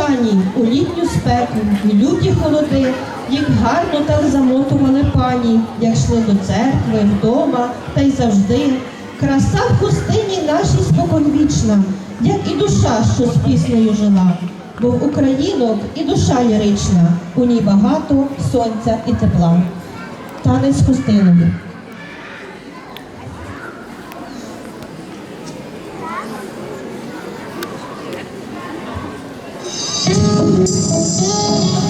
шані у літню спеку, в люті холоди, їх гарно так замотували пані, як йшли до церкви, вдома та й завжди. Краса в хустині нашій споконвічна, як і душа, що з піснею жила. Бо в українок і душа лірична, у ній багато сонця і тепла. Танець хустиною. Де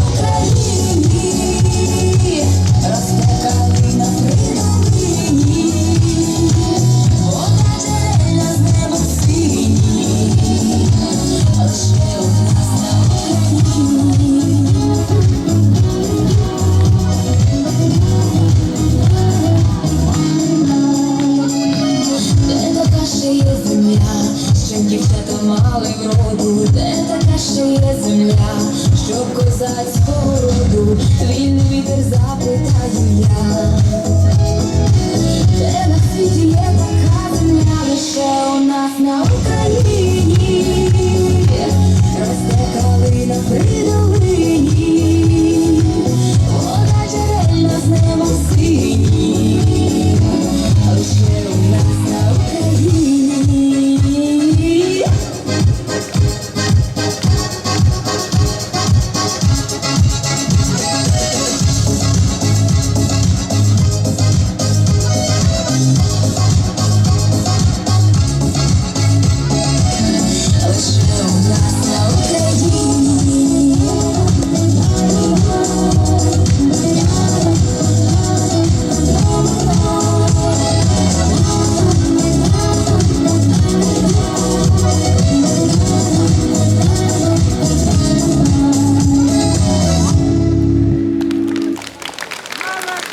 мали вроду, де така ще є земля, щоб козацького роду, не вітер запитаю